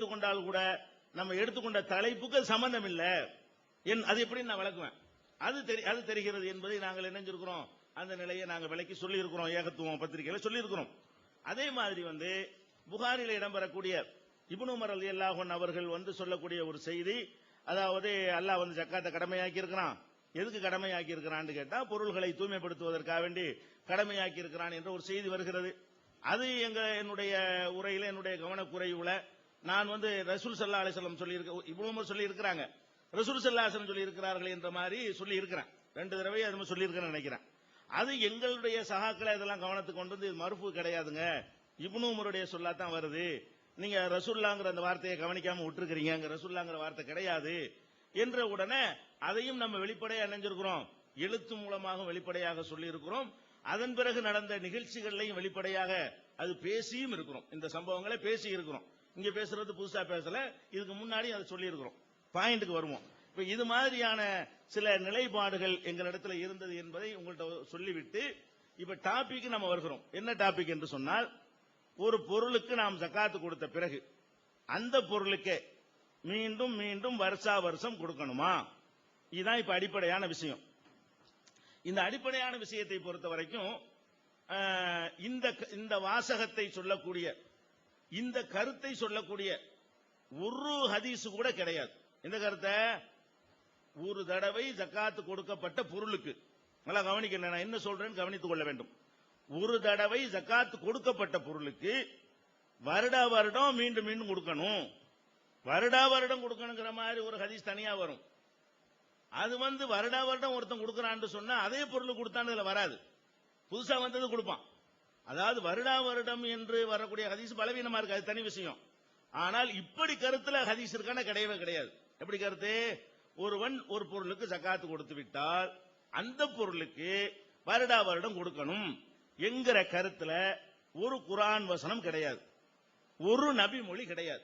எடுத்துக்கொண்டால் கூட நம்ம எடுத்துக்கொண்ட தலைப்புக்கு சம்பந்தம் இல்லை என் அது எப்படி நான் விளக்குவேன். அது தெரி அது தெரிகிறது என்பதை நாங்கள் இணைஞ்சிருக்கிறோம் அந்த நிலையை நாங்கள் விளக்கி சொல்லி இருக்கிறோம் ஏகத்துவம் பத்திரிகையில சொல்லியிருக்கிறோம். அதே மாதிரி வந்து புகாரில இடம்பெறக்கூடிய இப்னு மரல் ரலியல்லாஹு அவர்கள் வந்து சொல்லக்கூடிய ஒரு செய்தி அதாவது அல்லாஹ் வந்து ஜக்காத்தை கடமையாக்கி இருக்கிறான் எதுக்கு கடமையாக்கி இருக்கிறான்னு கேட்டா பொருள்களை தூய்மைப்படுத்துவதற்காக வேண்டி கடமையாக்கி இருக்கிறான் என்ற ஒரு செய்தி வருகிறது. அது எங்க என்னுடைய உரையில என்னுடைய கவனக்குறைவுல நான் வந்து ரசூல் சல்லா அலிஸ்லம் சொல்லியிருக்க இவ்வளவு இப்னு சொல்லி இருக்கிறாங்க ரசூல் சல்லா அலிஸ்லம் சொல்லி இருக்கிறார்கள் என்ற மாதிரி சொல்லி இருக்கிறேன் ரெண்டு தடவை அது மாதிரி சொல்லி நினைக்கிறேன். அது எங்களுடைய சகாக்களை இதெல்லாம் கவனத்துக்கு கொண்டு வந்து இது மறுப்பு கிடையாதுங்க. இப்னு உமருடைய சொல்லா தான் வருது. நீங்க ரசுல்லாங்கிற அந்த வார்த்தையை கவனிக்காம விட்டுருக்கிறீங்க. அங்க ரசுல்லாங்கிற வார்த்தை கிடையாது. என்ற உடனே அதையும் நம்ம வெளிப்படையா நினைஞ்சிருக்கிறோம். எழுத்து மூலமாக வெளிப்படையாக சொல்லி இருக்கிறோம் அதன் பிறகு நடந்த நிகழ்ச்சிகள்லையும் வெளிப்படையாக அது பேசியும் இருக்கிறோம். இந்த சம்பவங்களை பேசி இருக்கிறோம் இங்க பேசுறது புதுசா பேசல. இதுக்கு முன்னாடி அதை சொல்லி இருக்கிறோம் பாயிண்ட்டுக்கு வருவோம். இப்ப இது மாதிரியான சில நிலைப்பாடுகள் எங்களிடத்துல இருந்தது என்பதை உங்கள்ட்ட சொல்லிவிட்டு இப்ப டாபிக் நம்ம வருகிறோம். என்ன டாபிக் என்று சொன்னால் ஒரு பொருளுக்கு நாம் ஜக்காத்து கொடுத்த பிறகு அந்த பொருளுக்கே மீண்டும் மீண்டும் வருஷா வருஷம் கொடுக்கணுமா? இதுதான் இப்ப அடிப்படையான விஷயம். இந்த அடிப்படையான விஷயத்தை பொறுத்த வரைக்கும் இந்த இந்த வாசகத்தை சொல்லக்கூடிய இந்த கருத்தை சொல்லக்கூடிய ஒரு ஹதீஸ் கூட கிடையாது. இந்த கருத்தை? ஒரு தடவை ஜக்காத்து கொடுக்கப்பட்ட பொருளுக்கு. நல்லா கவனிக்க நான் என்ன சொல்றேன்னு கவனித்துக் கொள்ள வேண்டும். ஒரு தடவை ஜக்காத்து கொடுக்கப்பட்ட பொருளுக்கு வருடா வருடம் மீண்டும் மீண்டும் கொடுக்கணும். வருடா வருடம் கொடுக்கணுங்கிற மாதிரி ஒரு ஹதீஸ் தனியா வரும். அது வந்து வருடா வருடம் ஒருத்தன் கொடுக்கறான்னு சொன்னா அதே பொருள் கொடுத்தான்னு இதுல வராது. புதுசா வந்தது கொடுப்பான். அதாவது வருடா வருடம் என்று வரக்கூடிய ஹதீஸ் பலவீனமா இருக்கு அது தனி விஷயம். ஆனால் இப்படி கருத்துல ஹதீஸ் இருக்கான கிடையவே கிடையாது. எப்படி கருத்து? ஒருவன் ஒரு பொருளுக்கு ஜக்காத்து கொடுத்து விட்டால் அந்த பொருளுக்கு வருடா வருடம் கொடுக்கணும் என்கிற கருத்துல ஒரு குரான் வசனம் கிடையாது. ஒரு நபி மொழி கிடையாது.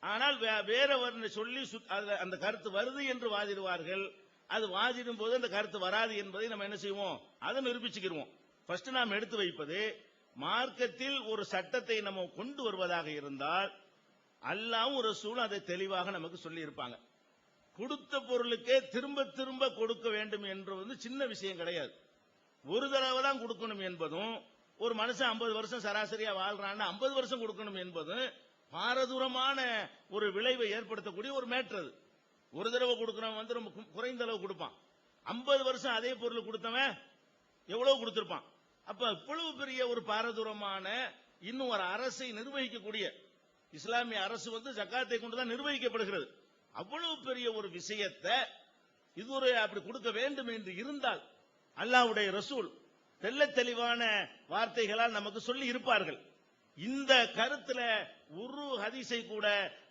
ஆனால் வே- வேற ஒரு சொல்லி சுத்- அந்த கருத்து வருது என்று வாதிடுவார்கள். அது வாதிடும் போது அந்த கருத்து வராது என்பதை நம்ம என்ன செய்வோம்? அதை நிரூபிச்சுக்கிடுவோம் ஃபர்ஸ்ட் நாம் எடுத்து வைப்பது மார்க்கத்தில் ஒரு சட்டத்தை நம்ம கொண்டு வருவதாக இருந்தால் அல்லாவும் ஒரு சூழல் அதை தெளிவாக நமக்கு சொல்லி இருப்பாங்க கொடுத்த பொருளுக்கே திரும்ப திரும்ப கொடுக்க வேண்டும் என்று வந்து சின்ன விஷயம் கிடையாது. ஒரு தடவை தான் கொடுக்கணும் என்பதும் ஒரு மனுஷன் 50 வருஷம் சராசரியா வாழ்றான்னு 50 வருஷம் கொடுக்கணும் என்பதும் பாரதூரமான ஒரு விளைவை ஏற்படுத்தக்கூடிய ஒரு மேட்ரு அது. ஒரு தடவை கொடுக்கறவன் வந்து ரொம்ப குறைந்த அளவு கொடுப்பான். 50 வருஷம் அதே பொருள் கொடுத்தவன் எவ்வளவு கொடுத்திருப்பான்? அப்ப இவ்வளவு பெரிய ஒரு பாரதூரமான இன்னும் ஒரு அரசை நிர்வகிக்கக்கூடிய இஸ்லாமிய அரசு வந்து ஜக்காத்தை கொண்டுதான் நிர்வகிக்கப்படுகிறது. அவ்வளவு பெரிய ஒரு விஷயத்தை இதுவரை அப்படி கொடுக்க வேண்டும் என்று இருந்தால் அல்லாஹ்வுடைய ரசூல் தெல்ல தெளிவான வார்த்தைகளால் நமக்கு சொல்லி இருப்பார்கள். இந்த கருத்துல ஒரு ஹதிசை கூட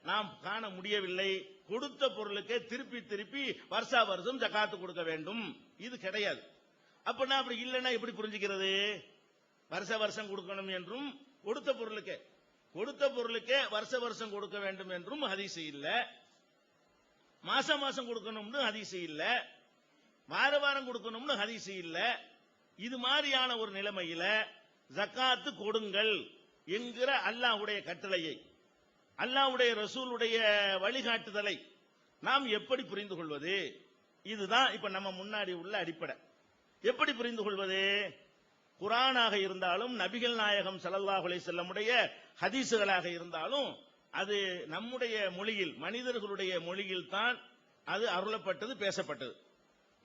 நாம் காண முடியவில்லை. கொடுத்த பொருளுக்கு திருப்பி திருப்பி வருஷா வருஷம் ஜகாத்து கொடுக்க வேண்டும். இது கிடையாது. அப்படின்னா அப்படி இல்லைன்னா எப்படி புரிஞ்சுக்கிறது? வருஷ வருஷம் கொடுக்கணும் என்றும் கொடுத்த பொருளுக்கு. கொடுத்த பொருளுக்கே வருஷ வருஷம் கொடுக்க வேண்டும் என்றும் ஹதீசு இல்ல. மாசம் மாசம் கொடுக்கணும்னு ஹதீசு இல்ல. வார வாரம் கொடுக்கணும்னு ஹதீசு இல்ல. இது மாதிரியான ஒரு நிலைமையில ஜக்காத்து கொடுங்கள் என்கிற அல்லாஹ்வுடைய கட்டளையை அல்லாஹ்வுடைய ரசூலுடைய வழிகாட்டுதலை நாம் எப்படி புரிந்து கொள்வது? இதுதான் இப்ப நம்ம முன்னாடி உள்ள அடிப்படை. எப்படி புரிந்து கொள்வது குரானாக இருந்தாலும் நபிகள் நாயகம் ஸல்லல்லாஹு செல்லமுடைய ஹதீசுகளாக இருந்தாலும் அது நம்முடைய மொழியில் மனிதர்களுடைய மொழியில் தான் அது அருளப்பட்டது பேசப்பட்டது.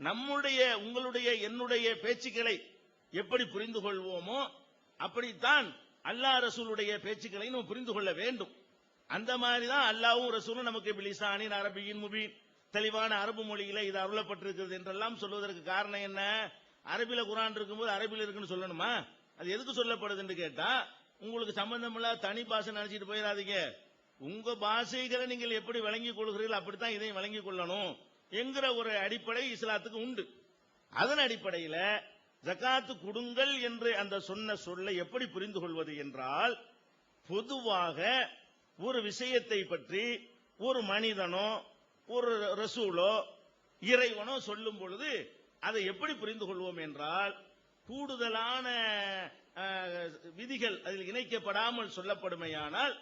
நம்முடைய உங்களுடைய என்னுடைய பேச்சுக்களை எப்படி புரிந்து கொள்வோமோ அப்படித்தான் அல்லாஹ் ரசூலுடைய பேச்சுக்களை நம்ம புரிந்து கொள்ள வேண்டும். அந்த மாதிரி தான் அல்லாஹ்வும் ரசூலும் நமக்கு பிலிசானின் அரபியின் முபீன் தெளிவான அரபு மொழியில இது அருளப்பட்டிருக்கிறது என்றெல்லாம் சொல்வதற்கு காரணம் என்ன? அரபில குரான் இருக்கும்போது அரபில இருக்குன்னு சொல்லணுமா? அது எதுக்கு சொல்லப்படுதுன்னு கேட்டா உங்களுக்கு சம்பந்தமில்லாத தனி பாஷை நினைச்சிட்டு போயிடாதீங்க. உங்க பாஷைகளை நீங்கள் எப்படி விளங்கிக் கொள்கிறீர்கள் அப்படித்தான் இதையும் விளங்கிக் கொள்ளணும் என்கிற ஒரு அடிப்படை இஸ்லாத்துக்கு உண்டு. அதன் அடிப்படையில ஜகாத்து கொடுங்கள் என்று அந்த சொன்ன சொல்லை எப்படி புரிந்து கொள்வது என்றால் பொதுவாக ஒரு விஷயத்தை பற்றி ஒரு மனிதனோ ஒரு ரசூலோ இறைவனோ சொல்லும் பொழுது அதை எப்படி புரிந்து கொள்வோம் என்றால் கூடுதலான விதிகள் அதில் இணைக்கப்படாமல் சொல்லப்படுமையானால்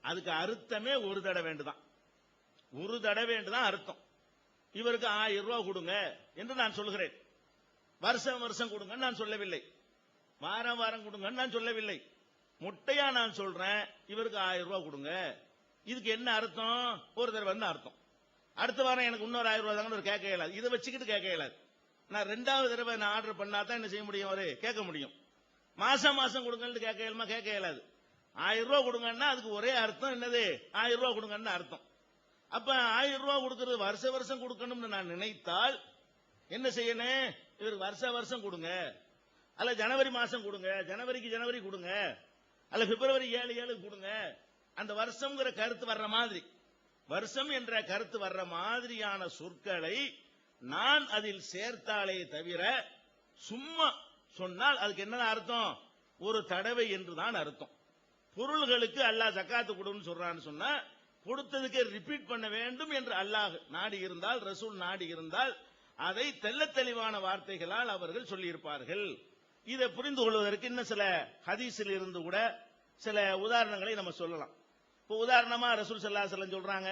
அதுக்கு அர்த்தமே ஒரு தடவை வேண்டுதான். ஒரு தடவை வேண்டுதான் அர்த்தம். இவருக்கு ஆயிரம் ரூபாய் கொடுங்க என்று நான் சொல்கிறேன். வருஷம் வருஷம் கொடுங்கன்னு நான் சொல்லவில்லை. வாரம் வாரம் கொடுங்கன்னு நான் சொல்லவில்லை. முட்டையா நான் சொல்றேன் இவருக்கு ஆயிரம் ரூபாய் கொடுங்க. இதுக்கு என்ன அர்த்தம்? ஒரு தடவை வந்து அர்த்தம். அடுத்த வாரம் எனக்கு இன்னொரு ஆயிரம் ரூபாய் தாங்க ஒரு கேட்க இயலாது. இதை வச்சுக்கிட்டு கேட்க இயலாது. நான் ரெண்டாவது தடவை நான் ஆர்டர் பண்ணா தான் என்ன செய்ய முடியும் அவரு? கேட்க முடியும். மாசம் மாசம் கொடுங்கன்னு கேட்க இயலுமா? கேட்க இயலாது. ஆயிரம் ரூபா கொடுங்கன்னா அதுக்கு ஒரே அர்த்தம் என்னது? ஆயிரம் ரூபா கொடுங்கன்னு அர்த்தம். அப்ப ஆயிரம் ரூபா கொடுக்கறது வருஷ வருஷம் கொடுக்கணும்னு நான் நினைத்தால் என்ன செய்யணும்? இவருக்கு வருஷ வருஷம் கொடுங்க. அல்ல ஜனவரி மாசம் கொடுங்க. ஜனவரிக்கு ஜனவரி கொடுங்க. அல்ல பிப்ரவரி ஏழு ஏழு கொடுங்க. அந்த வருஷம்ங்கிற கருத்து வர்ற மாதிரி. வருஷம் என்ற கருத்து வர்ற மாதிரியான சொற்களை நான் அதில் சேர்த்தாலே தவிர சும்மா சொன்னால் அதுக்கு என்ன அர்த்தம்? ஒரு தடவை என்றுதான் அர்த்தம். பொருள்களுக்கு அல்லாஹ் ஜக்காத்து கொடுன்னு சொல்றான்னு சொன்னா கொடுத்ததுக்கு ரிப்பீட் பண்ண வேண்டும் என்று அல்லாஹ் நாடி இருந்தால் ரசூல் நாடி இருந்தால் அதை தெல்ல தெளிவான வார்த்தைகளால் அவர்கள் சொல்லியிருப்பார்கள். இதை புரிந்து கொள்வதற்கு இன்னும் சில ஹதீஸில் இருந்து கூட சில உதாரணங்களை நம்ம சொல்லலாம். இப்போ உதாரணமா ரசூல் சல்லா செல்லம் சொல்றாங்க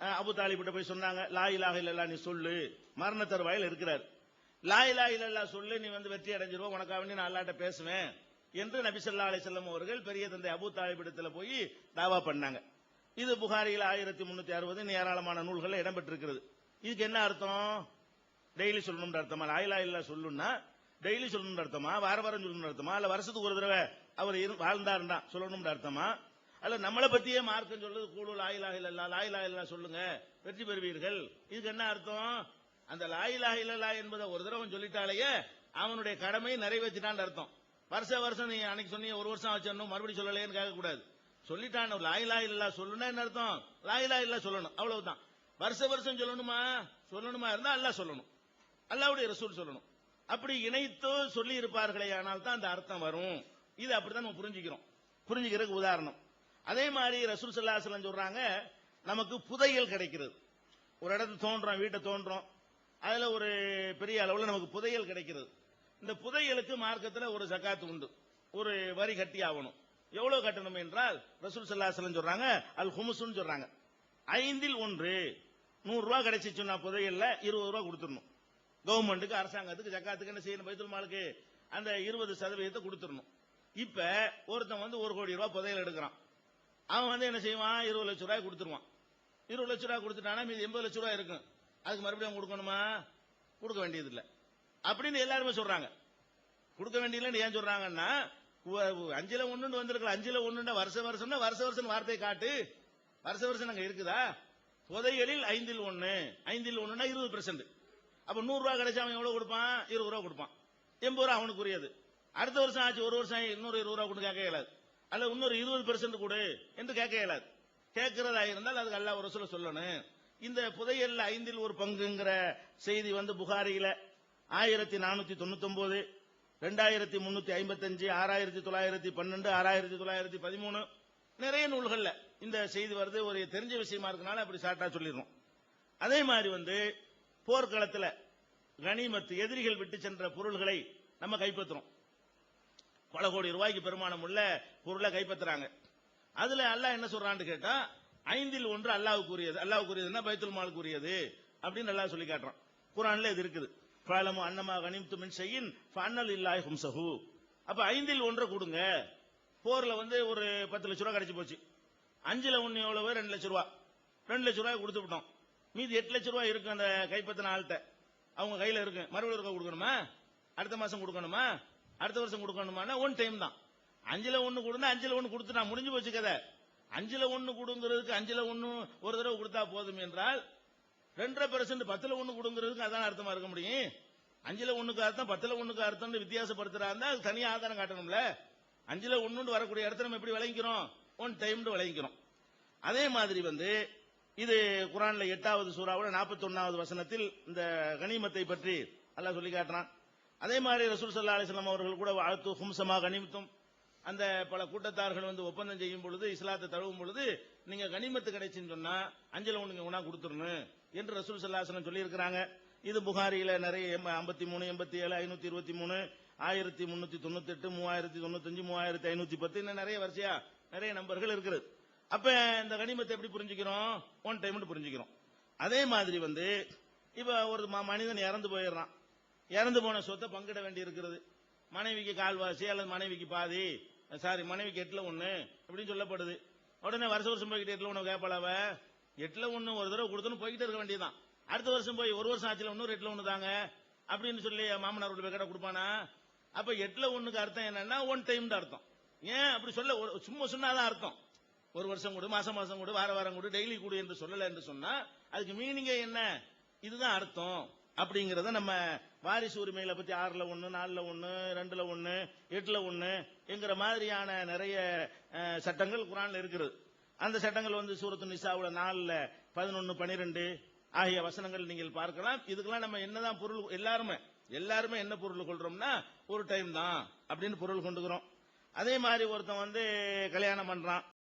அபு தாலிபிட்ட போய் சொன்னாங்க லா இலாக இல்லல்லா நீ சொல்லு. மரண தருவாயில் இருக்கிறார். லா இலா இல்லல்லா சொல்லு நீ வந்து வெற்றி அடைஞ்சிருவோம் உனக்காக வேண்டி நான் அல்லாட்ட பேசுவேன் என்று நபிசல்லா ஸல்லல்லாஹு செல்லம் அவர்கள் பெரிய தந்தை அபு தாலிபிடத்தில் போய் தாவா பண்ணாங்க. இது புகாரியில் ஆயிரத்தி முன்னூத்தி அறுபது ஏராளமான நூல்கள் இடம்பெற்றிருக்கிறது. இதுக்கு என்ன அர்த்தம்? டெய்லி சொல்லணும்னு அர்த்தமா? லாயிலா இல்லா சொல்லுன்னா டெய்லி சொல்லணும்னு அர்த்தமா? வார வாரம் சொல்லணும்னு அர்த்தமா? இல்ல வருஷத்துக்கு ஒரு தடவை அவர் இரு- வாழ்ந்தாருன்னா சொல்லணும்னு அர்த்தமா? அல்ல நம்மளை பத்தியே மார்க்கம் சொல்றது கூடு லாயிலாக இல்லல்லா லாயிலாக இல்லா சொல்லுங்க. வெற்றி பெறுவீர்கள். இதுக்கு என்ன அர்த்தம்? அந்த லாயிலாக இல்லல்லா என்பதை ஒரு தடவை சொல்லிட்டாலேயே அவனுடைய கடமை நிறைவேற்றிட்டான்னு அர்த்தம். வருஷ வருஷம் நீ அன்னைக்கு சொன்னீங்க ஒரு வருஷம் ஆச்சு மறுபடியும் சொல்லலையேன்னு கேட்க கூடாது சொல்லிட்டான் லாயிலா இல்லா சொல்லணும்னா என்ன அர்த்தம்? லாயிலா இல்லா சொல்லணும். அவ்வளவுதான். வருஷ வருஷம் சொல்லணுமா? சொல்லணுமா இருந்தா அல்லாஹ் சொல்லணும். அல்லாவுடைய ரசூல் சொல்லணும். அப்படி இணைத்து சொல்லி இருப்பார்களே ஆனால் தான் அந்த அர்த்தம் வரும். இது அப்படிதான் நம்ம புரிஞ்சுக்கிறோம். புரிஞ்சுக்கிறதுக்கு உதாரணம். அதே மாதிரி ரசூல் சல்லாஹலம் சொல்றாங்க நமக்கு புதையல் கிடைக்கிறது. ஒரு இடத்து தோன்றோம் வீட்டை தோன்றோம் அதுல ஒரு பெரிய அளவில் நமக்கு புதையல் கிடைக்கிறது. இந்த புதையலுக்கு மார்க்கத்தில் ஒரு சக்காத்து உண்டு. ஒரு வரி கட்டி ஆகணும். எவ்வளவு கட்டணும் என்றால் ரசூல் சல்லாஹலம் சொல்றாங்க அல் ஹுமுசுன்னு சொல்றாங்க. ஐந்தில் ஒன்று நூறு ரூபாய் கிடைச்சிச்சுன்னா புதையல்ல இருபது ரூபாய் கொடுத்துடணும். கவர்மெண்ட்டுக்கு அரசாங்கத்துக்கு ஜக்காத்துக்கு என்ன செய்யணும்? பைத்துல் மாலுக்கு அந்த இருபது சதவீதத்தை கொடுத்துடணும். இப்ப ஒருத்தன் வந்து ஒரு கோடி ரூபாய் புதையல் எடுக்கிறான். அவன் வந்து என்ன செய்வான்? இருபது லட்ச ரூபாய் கொடுத்துருவான். இருபது லட்ச ரூபாய் கொடுத்துட்டானா? மீது எண்பது லட்ச ரூபாய் இருக்கும். அதுக்கு மறுபடியும் கொடுக்கணுமா? கொடுக்க வேண்டியது அப்படின்னு எல்லாருமே சொல்றாங்க. கொடுக்க வேண்டியதுன்னு ஏன் சொல்றாங்கன்னா உ- உ- அஞ்சுல ஒண்ணுன்னு வந்திருக்கலாம். அஞ்சுல வருஷ வருஷம்னா வருஷ வருஷம் வார்த்தையை காட்டு. வருஷ வருஷம் அங்க இருக்குதா? புதைகளில் ஐந்தில் ஒண்ணு. ஐந்தில் ஒண்ணுனா இருபது பெர்சென்ட் அப்ப நூறு ரூபாய் கிடைச்சா அவன் எவ்வளவு கொடுப்பான்? இருபது ரூபாய் கொடுப்பான். எண்பது ரூபா அவனுக்குரியது. அடுத்த வருஷம் ஆச்சு ஒரு வருஷம் இன்னொரு இருபது ரூபா கொண்டு கேட்க இயலாது. அல்ல இன்னொரு இருபது பெர்சன்ட் கொடு என்று கேட்க இயலாது. கேட்கிறதா இருந்தால் அதுக்கு அல்லா ஒரு சொல்ல சொல்லணும். இந்த புதையல்ல ஐந்தில் ஒரு பங்குங்கிற செய்தி வந்து புகாரியில ஆயிரத்தி நானூத்தி தொண்ணூத்தி ஒன்பது ரெண்டாயிரத்தி முன்னூத்தி ஐம்பத்தஞ்சு ஆறாயிரத்தி தொள்ளாயிரத்தி பன்னெண்டு ஆறாயிரத்தி தொள்ளாயிரத்தி பதிமூணு நிறைய நூல்கள்ல இந்த செய்தி வருது. ஒரு தெரிஞ்ச விஷயமா இருக்கனால அப்படி ஷார்ட்டா சொல்லிடுறோம். அதே மாதிரி வந்து போர்க்களத்துல கனிமத்து எதிரிகள் விட்டு சென்ற பொருள்களை நம்ம கைப்பற்றுறோம். பல கோடி ரூபாய்க்கு பெருமானம் உள்ள பொருளை கைப்பற்றுறாங்க. அதுல அல்லாஹ் என்ன சொல்றான்னு கேட்டா ஐந்தில் ஒன்று அல்லாஹ்வுக்குரியது அல்லாஹ்வுக்குரியதுன்னா பைத்துல் மாலுக்குரியது அப்படின்னு அல்லாஹ் சொல்லி காட்டுறான். குரான்ல இது இருக்குது. ஃபலமு அன்னமா கனிம்து மின் செய்யின் ஃபன்னல் இல்லாய் ஹும்சஹு. அப்ப ஐந்தில் ஒன்றை கொடுங்க. போர்ல வந்து ஒரு பத்து லட்ச ரூபா கிடைச்சி போச்சு. அஞ்சுல ஒன்னு எவ்வளவு? ரெண்டு லட்ச ரூபா. ரெண்டு லட்ச ரூபாய் கொடுத்து விட்டோம். மீதி எட்டு லட்ச ரூபாய் இருக்கு அந்த கைப்பற்றின ஆள்கிட்ட. அவங்க கையில இருக்கு. மறுபடியும் கொடுக்கணுமா? அடுத்த மாசம் கொடுக்கணுமா? அடுத்த வருஷம் கொடுக்கணுமா ஒன் டைம் தான். அஞ்சுல ஒண்ணு கொடுந்தா அஞ்சுல ஒண்ணு கொடுத்துட்டா முடிஞ்சு போச்சு கதை. அஞ்சுல ஒண்ணு கொடுங்கிறதுக்கு அஞ்சுல ஒண்ணு ஒரு தடவை கொடுத்தா போதும் என்றால் ரெண்டரை பெர்சன்ட் பத்துல ஒண்ணு கொடுங்கிறதுக்கு அதான் அர்த்தமா இருக்க முடியும். அஞ்சுல ஒண்ணுக்கு அர்த்தம் பத்துல ஒண்ணுக்கு அர்த்தம் வித்தியாசப்படுத்துறா இருந்தா அது தனியா ஆதாரம் காட்டணும்ல. அஞ்சுல ஒண்ணுன்னு வரக்கூடிய இடத்த நம்ம எப்படி விளங்கிக்கிறோம்? ஒன் டைம்னு விளங்கிக்கிறோம். அதே மாதிரி வந்து இது குரான்ல எட்டாவது சூறாவோட நாற்பத்தி ஒன்னாவது வசனத்தில் இந்த கனிமத்தை பற்றி நல்லா சொல்லி காட்டுறான். அதே மாதிரி ரசூல் சல்லா அலிஸ்லாம் அவர்கள் கூட வாழ்த்து ஹும்சமாக கனிமத்தும். அந்த பல கூட்டத்தார்கள் வந்து ஒப்பந்தம் செய்யும் பொழுது இஸ்லாத்தை தழுவும் பொழுது நீங்க கனிமத்து கிடைச்சுன்னு சொன்னா அஞ்சல ஒண்ணுங்க உணா கொடுத்துடணும் என்று ரசூல் சல்லாசனம் சொல்லியிருக்கிறாங்க. இது புகாரியில நிறைய ஐம்பத்தி மூணு எண்பத்தி ஏழு ஐநூத்தி இருபத்தி மூணு ஆயிரத்தி முன்னூத்தி தொண்ணூத்தி எட்டு மூவாயிரத்தி தொண்ணூத்தஞ்சு மூவாயிரத்தி ஐநூத்தி பத்து இன்னும் நிறைய வரிசையா நிறைய நம்பர்கள் இருக்குது. அப்ப இந்த கனிமத்தை எப்படி புரிஞ்சுக்கிறோம்? ஒன் டைம் புரிஞ்சுக்கிறோம். அதே மாதிரி வந்து இப்ப ஒரு மனிதன் இறந்து போயிடுறான். இறந்து போன சொத்தை பங்கிட வேண்டி இருக்கிறது மனைவிக்கு கால்வாசி அல்லது மனைவிக்கு பாதி. சாரி மனைவிக்கு எட்டுல ஒண்ணு அப்படின்னு சொல்லப்படுது. உடனே வருஷ வருஷம் போய்கிட்டு எட்டுல ஒண்ணு கேட்பாளவ எட்டுல ஒண்ணு ஒரு தடவை கொடுத்தோன்னு போய்கிட்டே இருக்க வேண்டியதுதான். அடுத்த வருஷம் போய் ஒரு வருஷம் ஆச்சுல இன்னொரு எட்டுல ஒண்ணு தாங்க அப்படின்னு சொல்லி மாமனார் வீட்டு போய் கொடுப்பானா? அப்ப எட்டுல ஒண்ணுக்கு அர்த்தம் என்னன்னா ஒன் டைம் தான் அர்த்தம். ஏன் அப்படி சொல்ல? ஒரு- சும்மா சொன்னாதான் அர்த்தம். ஒரு வருஷம் கொடு மாசம் மாசம் கொடு வார வாரம் கொடு டெய்லி கொடு என்று சொல்லல என்று சொன்னா அதுக்கு மீனிங்கே என்ன? இதுதான் அர்த்தம். அப்படிங்கறத நம்ம வாரிசு உரிமைகளை பத்தி ஆறுல ஒண்ணு நாலுல ஒண்ணு ரெண்டுல ஒண்ணு எட்டுல ஒண்ணு என்கிற மாதிரியான நிறைய சட்டங்கள் குரான்ல இருக்கிறது அந்த சட்டங்கள் வந்து சூரத்து நிசாவுல நாலுல பதினொன்னு பனிரெண்டு ஆகிய வசனங்கள் நீங்கள் பார்க்கலாம். இதுக்கெல்லாம் நம்ம என்னதான் பொருள் எல்லாருமே எல்லாருமே என்ன பொருள் கொள்றோம்னா ஒரு டைம் தான் அப்படின்னு பொருள் கொண்டுக்கிறோம். அதே மாதிரி ஒருத்தன் வந்து கல்யாணம் பண்றான்.